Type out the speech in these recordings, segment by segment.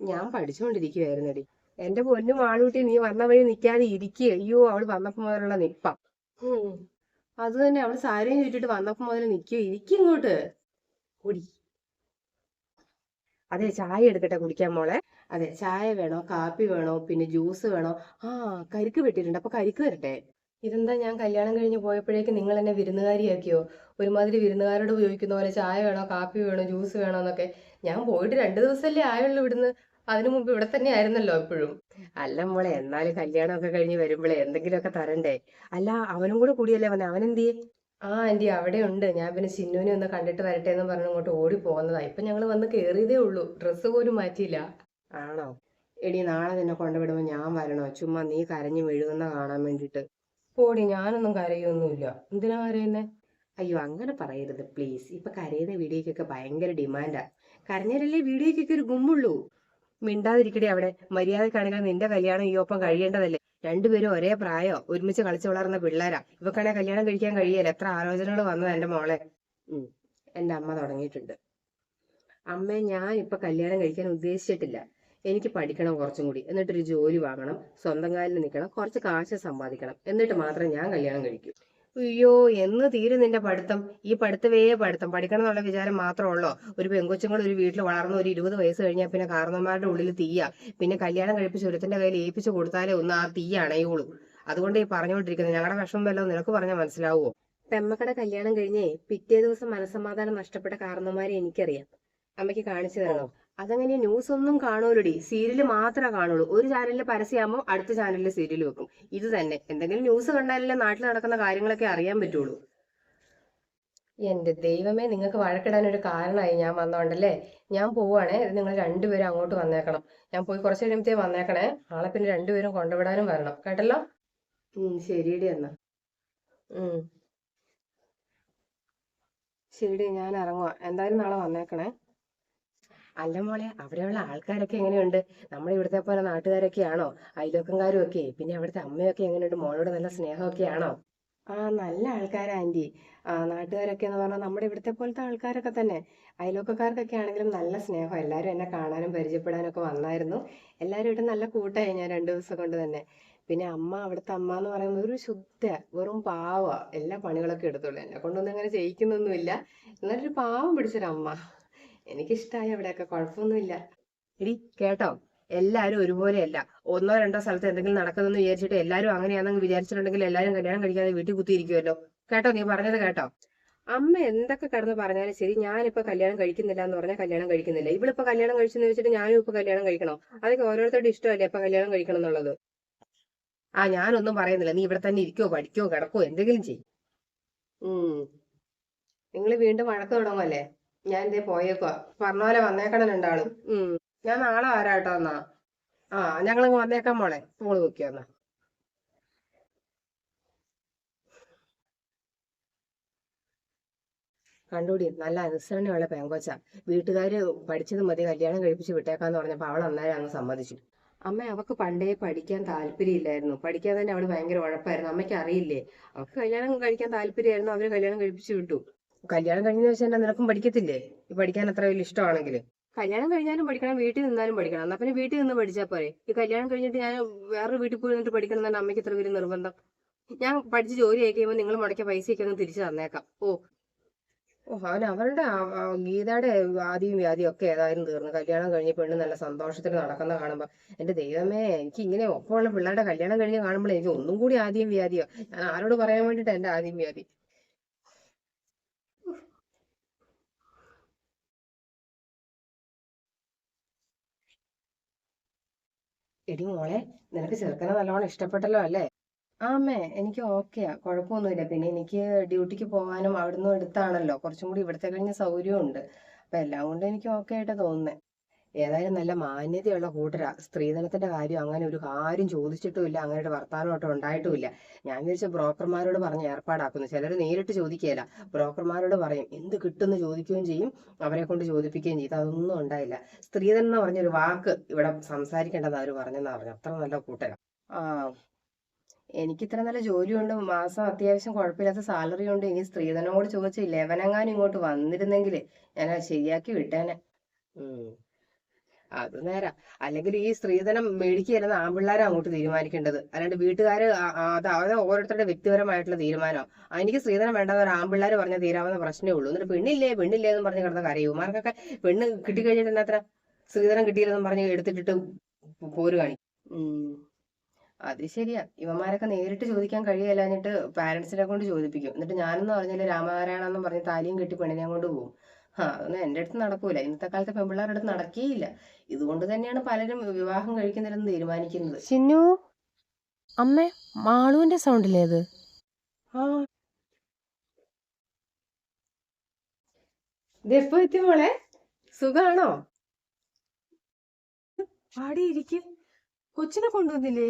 ഞാൻ പഠിച്ചുകൊണ്ടിരിക്കുവായിരുന്നടി എന്റെ പൊന്നു മാളൂട്ടി നീ വന്ന വഴി നിൽക്കാതെ ഇരിക്കുക അയ്യോ അവൾ വന്നപ്പോ മുതലുള്ള നിൽപ്പം. അത് തന്നെ അവൾ സാരിയും ചുറ്റിട്ട് വന്നപ്പോ മുതൽ നിൽക്കുക ഇരിക്കും ഇങ്ങോട്ട്. കുടി അതെ ചായ എടുക്കട്ടെ കുടിക്കാൻ മോളെ. അതെ ചായ വേണോ കാപ്പി വേണോ പിന്നെ ജ്യൂസ് വേണോ? ആ കരിക്ക് വെട്ടിയിട്ടുണ്ട്. അപ്പൊ കരിക്ക് തരട്ടെ. ഇതെന്താ ഞാൻ കല്യാണം കഴിഞ്ഞ് പോയപ്പോഴേക്ക് നിങ്ങൾ എന്നെ വിരുന്നുകാരിയാക്കിയോ? ഒരുമാതിരി വിരുന്നുകാരോട് ഉപയോഗിക്കുന്ന പോലെ ചായ വേണോ കാപ്പി വേണോ ജ്യൂസ് വേണോ എന്നൊക്കെ. ഞാൻ പോയിട്ട് രണ്ടു ദിവസമല്ലേ ആയുള്ളൂ ഇവിടുന്ന്. അതിനു മുമ്പ് ഇവിടെ തന്നെ ആയിരുന്നല്ലോ എപ്പോഴും. അല്ല മോളെ എന്നാലും കല്യാണമൊക്കെ കഴിഞ്ഞ് വരുമ്പോഴേ എന്തെങ്കിലുമൊക്കെ തരണ്ടേ? അല്ല അവനും കൂടെ കൂടിയല്ലേ വന്നെ. അവനെന്തിയെ ആ ആന്റി അവിടെ ഉണ്ട് ഞാൻ പിന്നെ ചിന്നുവിനെ ഒന്ന് കണ്ടിട്ട് വരട്ടെ എന്ന് പറഞ്ഞ് അങ്ങോട്ട് ഓടി പോകുന്നതാ ഇപ്പൊ ഞങ്ങൾ വന്ന് കേറിയതേ ഉള്ളൂ. ഡ്രസ്സ് പോലും മാറ്റിയില്ല. ആണോ? എടി നാളെ നിന്നെ കൊണ്ടുവിടുമ്പോ ഞാൻ വരണോ? ചുമ്മാ നീ കരഞ്ഞു മെഴുകുന്ന കാണാൻ വേണ്ടിട്ട് പോടി ഞാനൊന്നും കരയൊന്നുമില്ല. എന്തിനാ കരയുന്നേ? അയ്യോ അങ്ങനെ പറയരുത് പ്ലീസ്. ഇപ്പൊ കരയുന്ന വീഡിയോക്കൊക്കെ ഭയങ്കര ഡിമാൻഡാ. കരഞ്ഞാലല്ലേ വീഡിയോക്കൊക്കെ ഒരു ഗുമ്മുള്ളൂ. മിണ്ടാതിരിക്കടി അവിടെ. മര്യാദക്കാണെങ്കിൽ നിന്റെ കല്യാണം ഈ ഒപ്പം കഴിയേണ്ടതല്ലേ? രണ്ടുപേരും ഒരേ പ്രായോ. ഒരുമിച്ച് കളിച്ചു വളർന്ന പിള്ളേരാ. ഇവക്കാണെ കല്യാണം കഴിക്കാൻ കഴിയല്ല എത്ര ആലോചനകൾ വന്നത് എന്റെ മോളെ. എന്റെ അമ്മ തുടങ്ങിയിട്ടുണ്ട്. അമ്മേ ഞാൻ ഇപ്പൊ കല്യാണം കഴിക്കാൻ ഉദ്ദേശിച്ചിട്ടില്ല. എനിക്ക് പഠിക്കണം കുറച്ചും കൂടി. എന്നിട്ടൊരു ജോലി വാങ്ങണം. സ്വന്തം കാലിൽ നിൽക്കണം. കുറച്ച് കാശ് സമ്പാദിക്കണം. എന്നിട്ട് മാത്രം ഞാൻ കല്യാണം കഴിക്കൂ. അയ്യോ എന്ന് തീരും നിന്റെ പഠിത്തം. ഈ പഠിത്തവേ പഠിത്തം. പഠിക്കണം എന്നുള്ള വിചാരം മാത്രമുള്ളോ ഒരു പെങ്കൊച്ചുങ്ങൾ ഒരു വീട്ടിൽ വളർന്ന ഒരു ഇരുപത് വയസ്സ് കഴിഞ്ഞാൽ പിന്നെ കാരണന്മാരുടെ ഉള്ളിൽ തീയാ. പിന്നെ കല്യാണം കഴിപ്പിച്ച് ഒരുത്തിന്റെ കയ്യിൽ ഏൽപ്പിച്ചു കൊടുത്താലേ ഒന്ന് ആ തീ അണയുള്ളൂ. അതുകൊണ്ട് ഈ പറഞ്ഞുകൊണ്ടിരിക്കുന്നത് ഞങ്ങളുടെ വിഷമം വല്ലതും നിനക്ക് പറഞ്ഞാൽ മനസ്സിലാവുമോ പെമ്മക്കടെ കല്യാണം കഴിഞ്ഞേ പിറ്റേ ദിവസം മനസ്സമാധാനം നഷ്ടപ്പെട്ട കാരണന്മാരെ എനിക്കറിയാം. അമ്മയ്ക്ക് കാണിച്ചു തരണോ? അതങ്ങനെ ന്യൂസ് ഒന്നും കാണൂലടി. സീരിയൽ മാത്രമേ കാണുള്ളൂ. ഒരു ചാനലിൽ പരസ്യമാകുമ്പോൾ അടുത്ത ചാനലിൽ സീരിയൽ വെക്കും. ഇത് തന്നെ. എന്തെങ്കിലും ന്യൂസ് കണ്ടാലല്ലേ നാട്ടിൽ നടക്കുന്ന കാര്യങ്ങളൊക്കെ അറിയാൻ പറ്റുള്ളൂ. എന്റെ ദൈവമേ നിങ്ങൾക്ക് വഴക്കിടാൻ ഒരു കാരണമായി ഞാൻ വന്നോണ്ടല്ലേ? ഞാൻ പോവാണേ. നിങ്ങൾ രണ്ടുപേരും അങ്ങോട്ട് വന്നേക്കണം. ഞാൻ പോയി കുറച്ച് കഴിയുമ്പത്തേ വന്നേക്കണേ. ആളെ പിന്നെ രണ്ടുപേരും കൊണ്ടുവിടാനും വരണം. കേട്ടല്ലോ? ഉം ശരിയടി എന്നാ. ഉം. ശരി ഞാൻ ഇറങ്ങുക എന്തായാലും നാളെ വന്നേക്കണേ. അല്ല മോളെ അവിടെയുള്ള ആൾക്കാരൊക്കെ എങ്ങനെയുണ്ട്? നമ്മുടെ ഇവിടുത്തെ പോലെ നാട്ടുകാരൊക്കെ ആണോ? അയലോക്കംകാരും ഒക്കെ പിന്നെ അവിടുത്തെ അമ്മയൊക്കെ എങ്ങനെയുണ്ട്? മോളോട് നല്ല സ്നേഹമൊക്കെ ആണോ? ആ നല്ല ആൾക്കാരാ ആന്റി ആ നാട്ടുകാരൊക്കെ എന്ന് പറഞ്ഞാൽ നമ്മുടെ ഇവിടുത്തെ പോലത്തെ ആൾക്കാരൊക്കെ തന്നെ. അയലോക്കക്കാർക്കൊക്കെ ആണെങ്കിലും നല്ല സ്നേഹം. എല്ലാവരും എന്നെ കാണാനും പരിചയപ്പെടാനൊക്കെ വന്നായിരുന്നു. എല്ലാവരും ഇവിടെ നല്ല കൂട്ടായി ഞാൻ രണ്ട് ദിവസം കൊണ്ട് തന്നെ. പിന്നെ അമ്മ അവിടുത്തെ അമ്മ എന്ന് പറയുന്നത് ഒരു ശുദ്ധ വെറും പാവ. എല്ലാ പണികളൊക്കെ എടുത്തോളൂ. എന്നെ കൊണ്ടൊന്നും അങ്ങനെ ചെയ്യിക്കുന്നൊന്നുമില്ല. എന്നാലൊരു പാവം പിടിച്ചൊരമ്മ. എനിക്കിഷ്ടമായി അവിടെയൊക്കെ കുഴപ്പമൊന്നുമില്ല. എടി കേട്ടോ? എല്ലാവരും ഒരുപോലെയല്ല. ഒന്നോ രണ്ടോ സ്ഥലത്ത് എന്തെങ്കിലും നടക്കുന്നെന്ന് വിചാരിച്ചിട്ട് എല്ലാവരും അങ്ങനെയാണെന്ന് വിചാരിച്ചിട്ടുണ്ടെങ്കിൽ എല്ലാവരും കല്യാണം കഴിക്കാതെ വീട്ടിൽ കുത്തിയിരിക്കുമല്ലോ കേട്ടോ നീ പറഞ്ഞത് കേട്ടോ? അമ്മ എന്തൊക്കെ കിടന്ന് പറഞ്ഞാലും ശരി ഞാനിപ്പോ കല്യാണം കഴിക്കുന്നില്ല എന്ന് പറഞ്ഞാൽ കല്യാണം കഴിക്കുന്നില്ല. ഇവളിപ്പോ കല്യാണം കഴിച്ചെന്ന് വെച്ചിട്ട് ഞാനും ഇപ്പൊ കല്യാണം കഴിക്കണോ? അതൊക്കെ ഓരോരുത്തരുടെ ഇഷ്ടമല്ലേ ഇപ്പൊ കല്യാണം കഴിക്കണം എന്നുള്ളത്? ആ ഞാനൊന്നും പറയുന്നില്ല. നീ ഇവിടെ തന്നെ ഇരിക്കോ പഠിക്കോ കിടക്കോ എന്തെങ്കിലും ചെയ്യും. ഉം. നിങ്ങൾ വീണ്ടും വഴക്ക് തുടങ്ങുമല്ലേ ഞാൻ ഇതേ പോയേക്കുവാ. പറഞ്ഞ പോലെ വന്നേക്കണം രണ്ടാളും ഞാൻ നാളെ വരാട്ടോ എന്നാ. ആ ഞങ്ങളങ്ങ് വന്നേക്കാം മോളെ. മോൾ വെക്കോ എന്നാ. കണ്ടുപിടി നല്ല അനുസരണയുള്ള പെങ്കോച്ച. വീട്ടുകാര് പഠിച്ചത് മതി കല്യാണം കഴിപ്പിച്ച് വിട്ടേക്കാന്ന് പറഞ്ഞപ്പോ അവൾ അന്നേരം അങ്ങ് സമ്മതിച്ചു. അമ്മ അവക്ക് പണ്ടേ പഠിക്കാൻ താല്പര്യമില്ലായിരുന്നു. പഠിക്കാൻ തന്നെ അവൾ ഭയങ്കര ഉഴപ്പായിരുന്നു. അമ്മയ്ക്ക് അറിയില്ലേ അവക്ക് കല്യാണം കഴിക്കാൻ താല്പര്യമായിരുന്നു. അവർ കല്യാണം കഴിപ്പിച്ച് വിട്ടു. കല്യാണം കഴിഞ്ഞെന്ന് വെച്ചാൽ നിനക്കും പഠിക്കത്തില്ലേ? ഈ പഠിക്കാൻ അത്ര വലിയ ഇഷ്ടമാണെങ്കിൽ. കല്യാണം കഴിഞ്ഞാലും പഠിക്കണം വീട്ടിൽ നിന്നാലും പഠിക്കണം. എന്നാ പിന്നെ വീട്ടിൽ നിന്ന് പഠിച്ചാൽ പോരെ. ഈ കല്യാണം കഴിഞ്ഞിട്ട് ഞാൻ വേറൊരു വീട്ടിൽ പോയി നിന്നിട്ട് പഠിക്കണം എന്നാണ് അമ്മയ്ക്ക് ഇത്ര വലിയ നിർബന്ധം. ഞാൻ പഠിച്ച് ജോലി ആയി കഴിയുമ്പോൾ നിങ്ങൾ മുടക്കിയ പൈസയൊക്കെ അങ്ങ് തിരിച്ചു തന്നേക്കാം. ഓ. ഓ അവൻ അവരുടെ ഗീതയുടെ ആദ്യം വ്യാധിയും ഒക്കെ ഏതായാലും തീർന്നു. കല്യാണം കഴിഞ്ഞ് പെണ്ണ് നല്ല സന്തോഷത്തിൽ നടക്കുന്ന കാണുമ്പോൾ എന്റെ ദൈവമേ എനിക്ക് ഇങ്ങനെ ഒപ്പമുള്ള പിള്ളേരുടെ കല്യാണം കഴിഞ്ഞ് കാണുമ്പോൾ എനിക്ക് ഒന്നും കൂടി ആദ്യം വ്യാധിയോ? ഞാൻ ആരോട് പറയാൻ വേണ്ടിട്ട് എന്റെ ആദ്യം വ്യാധി? എടി മോളെ നിനക്ക് ചെറുക്കനെ നല്ലോണം ഇഷ്ടപ്പെട്ടല്ലോ അല്ലേ? ആ അമ്മേ എനിക്ക് ഓക്കെയാ കുഴപ്പമൊന്നുമില്ല. പിന്നെ എനിക്ക് ഡ്യൂട്ടിക്ക് പോകാനും അവിടുന്ന് എടുത്താണല്ലോ. കുറച്ചും കൂടി ഇവിടുത്തെ കഴിഞ്ഞ സൗകര്യമുണ്ട്. അപ്പൊ എല്ലാം കൊണ്ടും എനിക്ക് ഓക്കെ ആയിട്ട് തോന്നുന്നേ. ഏതായാലും നല്ല മാന്യതയുള്ള കൂട്ടരാ. സ്ത്രീധനത്തിന്റെ കാര്യം അങ്ങനെ ഒരു കാര്യം ചോദിച്ചിട്ടുമില്ല. അങ്ങനെ ഒരു വർത്താനമായിട്ടോ ഉണ്ടായിട്ടുമില്ല. ഞാൻ വിചാരിച്ച ബ്രോക്കർമാരോട് പറഞ്ഞ് ഏർപ്പാടാക്കുന്നു. ചിലർ നേരിട്ട് ചോദിക്കുകയില്ല. ബ്രോക്കർമാരോട് പറയും എന്ത് കിട്ടുമെന്ന് ചോദിക്കുകയും ചെയ്യും. അവരെ കൊണ്ട് ചോദിപ്പിക്കുകയും ചെയ്യും. അതൊന്നും ഉണ്ടായില്ല. സ്ത്രീധനം എന്ന് പറഞ്ഞൊരു വാക്ക് ഇവിടെ സംസാരിക്കേണ്ടെന്ന് അവർ പറഞ്ഞെന്ന് പറഞ്ഞു. അത്ര നല്ല കൂട്ടരാ. ആ. എനിക്ക് ഇത്ര നല്ല ജോലിയുണ്ട്. മാസം അത്യാവശ്യം കുഴപ്പമില്ലാത്ത സാലറി ഉണ്ട്. ഇനി സ്ത്രീധനം കൂടി ചോദിച്ച് ലെവനെങ്ങാനും ഇങ്ങോട്ട് വന്നിരുന്നെങ്കിൽ ഞാൻ ശരിയാക്കി വിട്ടേനെ. ഉം. അത് നേരാ അല്ലെങ്കിൽ ഈ സ്ത്രീധനം മേടിക്കുകയല്ലെന്ന് ആൺപിള്ളേരെ അങ്ങോട്ട് തീരുമാനിക്കേണ്ടത്. അല്ലാണ്ട് ആ- അത് അവരെ ഓരോരുത്തരുടെ വ്യക്തിപരമായിട്ടുള്ള തീരുമാനം എനിക്ക് സ്ത്രീധനം വേണ്ടെന്ന് ഒരു ആൺപിള്ളേർ പറഞ്ഞ തീരാവുന്ന പ്രശ്നമേ ഉള്ളൂ. എന്നിട്ട് പെണ്ണില്ലേ? പെണ്ണില്ലേ എന്ന് പറഞ്ഞ് കിടന്ന കരയും. ഇവന്മാർക്കൊക്കെ പെണ്ണ് കിട്ടിക്കഴിഞ്ഞിട്ട് എന്നാ അത്ര സ്ത്രീധനം കിട്ടിയില്ലെന്ന് പറഞ്ഞ് എടുത്തിട്ടിട്ട് പോര് കാണിക്കും. അത് ശരിയാ. ഇവന്മാരൊക്കെ നേരിട്ട് ചോദിക്കാൻ കഴിയല്ലാഞ്ഞിട്ട് പാരന്റ്സിനെ കൊണ്ട് ചോദിപ്പിക്കും. എന്നിട്ട് ഞാനെന്ന് പറഞ്ഞാൽ രാമനാരായണ എന്ന് പറഞ്ഞ് താലിയും കെട്ടി പെണ്ണിനെ കൊണ്ട് പോകും. ആ അതൊന്നും എന്റെ അടുത്ത് നടക്കൂല. ഇന്നത്തെ കാലത്തെ പെൺപിള്ളേരുടെ അടുത്ത് നടക്കേയില്ല. ഇതുകൊണ്ട് തന്നെയാണ് പലരും വിവാഹം കഴിക്കുന്നില്ലെന്ന് തീരുമാനിക്കുന്നത്. ചിന്നു അമ്മേ മാളുവിന്റെ സൗണ്ടില്ലേ അത് ആ. എത്തി മോളെ. സുഖാണോ? പാടി ഇരിക്കും. കൊച്ചിനെ കൊണ്ടുവന്നില്ലേ?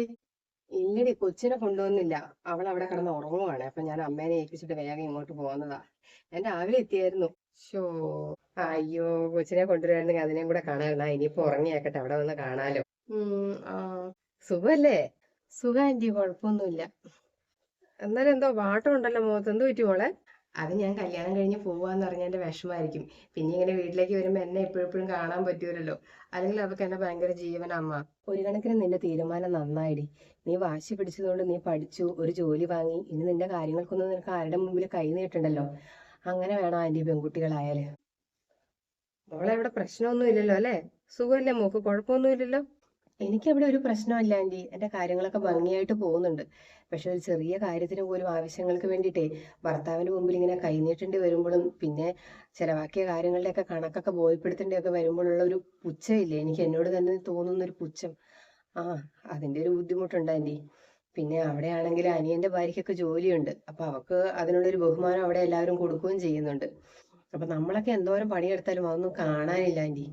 ഇല്ലടി കൊച്ചിനെ കൊണ്ടുവന്നില്ല. അവൾ അവിടെ കിടന്ന് ഉറങ്ങുവാണ്. അപ്പൊ ഞാൻ അമ്മേനെ ഏൽപ്പിച്ചിട്ട് വേഗം ഇങ്ങോട്ട് പോകുന്നതാ ഞാൻ രാവിലെ എത്തിയായിരുന്നു. ഷോ അയ്യോ കൊച്ചിനെ കൊണ്ടുവരുവായിരുന്നെങ്കിൽ അതിനെയും കൂടെ ആ, ഇനിയിപ്പോ ഉറങ്ങിയേക്കട്ടെ അവിടെ വന്ന് കാണാലോ. സുഖല്ലേ? സുഖം ആന്റി കുഴപ്പമൊന്നുമില്ല. എന്നാലും എന്തോ വാട്ടം ഉണ്ടല്ലോ മുഖത്ത്. എന്ത് പറ്റി മോളെ? അത് ഞാൻ കല്യാണം കഴിഞ്ഞ് പോവാന്ന് പറഞ്ഞതിന്റെ വിഷമായിരിക്കും പിന്നെ ഇങ്ങനെ വീട്ടിലേക്ക് വരുമ്പോ എന്നെ എപ്പോഴെപ്പോഴും കാണാൻ പറ്റൂലല്ലോ. അല്ലെങ്കിൽ അവർക്ക് എന്നെ ഭയങ്കര ജീവനാ അമ്മ ഒരു കണക്കിന് നിന്റെ തീരുമാനം നന്നായിടി. നീ വാശി പിടിച്ചതുകൊണ്ട് നീ പഠിച്ചു ഒരു ജോലി വാങ്ങി. ഇനി നിന്റെ കാര്യങ്ങൾക്കൊന്നും നിനക്ക് ആരുടെ മുമ്പിൽ കൈ നീട്ടണ്ടല്ലോ. അങ്ങനെ വേണം ആന്റി പെൺകുട്ടികളായാൽ? മോളെ ഇവിടെ പ്രശ്നമൊന്നും ഇല്ലല്ലോ അല്ലേ? സുഖമല്ലേ മോക്ക്? കുഴപ്പമൊന്നും ഇല്ലല്ലോ എനിക്കവിടെ ഒരു പ്രശ്നമല്ല ആന്റി. എന്റെ കാര്യങ്ങളൊക്കെ ഭംഗിയായിട്ട് പോകുന്നുണ്ട്. പക്ഷെ ഒരു ചെറിയ കാര്യത്തിന് പോലും ആവശ്യങ്ങൾക്ക് വേണ്ടിയിട്ടേ ഭർത്താവിന്റെ മുമ്പിൽ ഇങ്ങനെ കൈനീട്ടേണ്ടി വരുമ്പോഴും പിന്നെ ചെലവാക്കിയ കാര്യങ്ങളുടെയൊക്കെ കണക്കൊക്കെ ബോധ്യപ്പെടുത്തേണ്ടിയൊക്കെ വരുമ്പോഴുള്ള ഒരു പുച്ഛമില്ലേ? എനിക്ക് എന്നോട് തന്നെ തോന്നുന്ന ഒരു പുച്ഛം. ആ അതിന്റെ ഒരു ബുദ്ധിമുട്ടുണ്ട് ആന്റി. പിന്നെ അവിടെ ആണെങ്കിൽ അനിയന്റെ ഭാര്യയ്ക്കൊക്കെ ജോലിയുണ്ട്. അപ്പൊ അവക്ക് അതിനുള്ളൊരു ബഹുമാനം അവിടെ എല്ലാവരും കൊടുക്കുകയും ചെയ്യുന്നുണ്ട്. അപ്പൊ നമ്മളൊക്കെ എന്തോരം പണിയെടുത്താലും അതൊന്നും കാണാനില്ല ആന്റി.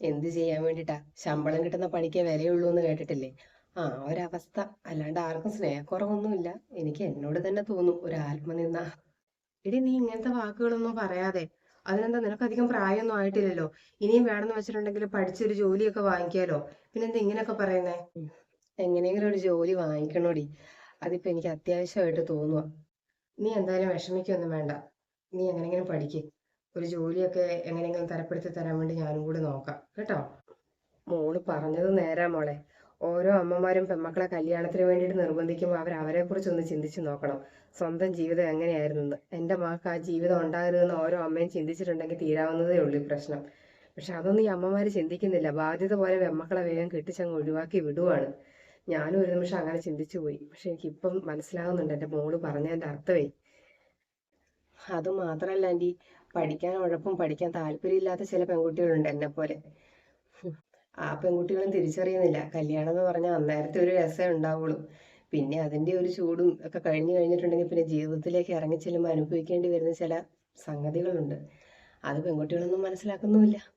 എന്ത് ചെയ്യാൻ വേണ്ടിട്ടാ? ശമ്പളം കിട്ടുന്ന പണിക്കേ വിലയുള്ളൂ എന്ന് കേട്ടിട്ടില്ലേ? ആ ഒരവസ്ഥ അല്ലാണ്ട് ആർക്കും സ്നേഹക്കുറവൊന്നുമില്ല. എനിക്ക് എന്നോട് തന്നെ തോന്നും ഒരു ആത്മനിന്ന എടി നീ ഇങ്ങനത്തെ വാക്കുകളൊന്നും പറയാതെ. അതിനെന്താ നിനക്ക് അധികം പ്രായമൊന്നും ആയിട്ടില്ലല്ലോ? ഇനിയും വേണമെന്ന് വെച്ചിട്ടുണ്ടെങ്കിൽ പഠിച്ചൊരു ജോലിയൊക്കെ വാങ്ങിക്കാലോ? പിന്നെന്താ ഇങ്ങനെയൊക്കെ പറയുന്നേ. എങ്ങനെയെങ്കിലും ഒരു ജോലി വാങ്ങിക്കണോടി. അതിപ്പോ എനിക്ക് അത്യാവശ്യമായിട്ട് തോന്നുക നീ എന്തായാലും വിഷമിക്കൊന്നും വേണ്ട. നീ എങ്ങനെയെങ്കിലും പഠിക്ക്. ഒരു ജോലിയൊക്കെ എങ്ങനെയെങ്കിലും തരപ്പെടുത്തി തരാൻ വേണ്ടി ഞാനും കൂടി നോക്കാം. കേട്ടോ? മോൾ പറഞ്ഞത് നേരാ മോളെ. ഓരോ അമ്മമാരും പെമ്മക്കളെ കല്യാണത്തിന് വേണ്ടിയിട്ട് നിർബന്ധിക്കുമ്പോൾ അവർ അവരെ കുറിച്ച് ഒന്ന് ചിന്തിച്ചു നോക്കണം. സ്വന്തം ജീവിതം എങ്ങനെയായിരുന്നെന്ന്. എന്റെ മകൾക്ക് ആ ജീവിതം ഉണ്ടാകരുതെന്ന് ഓരോ അമ്മയും ചിന്തിച്ചിട്ടുണ്ടെങ്കിൽ തീരാവുന്നതേ ഉള്ളൂ ഈ പ്രശ്നം. പക്ഷെ അതൊന്നും ഈ അമ്മമാര് ചിന്തിക്കുന്നില്ല. ബാധ്യത പോലെ പെമ്മക്കളെ വേഗം കെട്ടിച്ചങ്ങ് ഒഴിവാക്കി വിടുവാണ്. ഞാനും ഒരു നിമിഷം അങ്ങനെ ചിന്തിച്ചു പോയി. പക്ഷെ എനിക്കിപ്പം മനസ്സിലാകുന്നുണ്ട് എന്റെ മോൾ പറഞ്ഞതിന്റെ അർത്ഥമേ. അത് മാത്രല്ല ആന്റി പഠിക്കാൻ ഉഴപ്പും പഠിക്കാൻ താല്പര്യമില്ലാത്ത ചില പെൺകുട്ടികളുണ്ട് എന്നെ പോലെ. ആ പെൺകുട്ടികളും തിരിച്ചറിയുന്നില്ല. കല്യാണം എന്ന് പറഞ്ഞാൽ അന്നേരത്തെ ഒരു രസമേ ഉണ്ടാവുള്ളൂ. പിന്നെ അതിന്റെ ഒരു ചൂടും ഒക്കെ കഴിഞ്ഞു കഴിഞ്ഞിട്ടുണ്ടെങ്കിൽ പിന്നെ ജീവിതത്തിലേക്ക് ഇറങ്ങി ചെല്ലുമ്പോൾ അനുഭവിക്കേണ്ടി വരുന്ന ചില സംഗതികളുണ്ട്. അത് പെൺകുട്ടികളൊന്നും മനസ്സിലാക്കുന്നുമില്ല.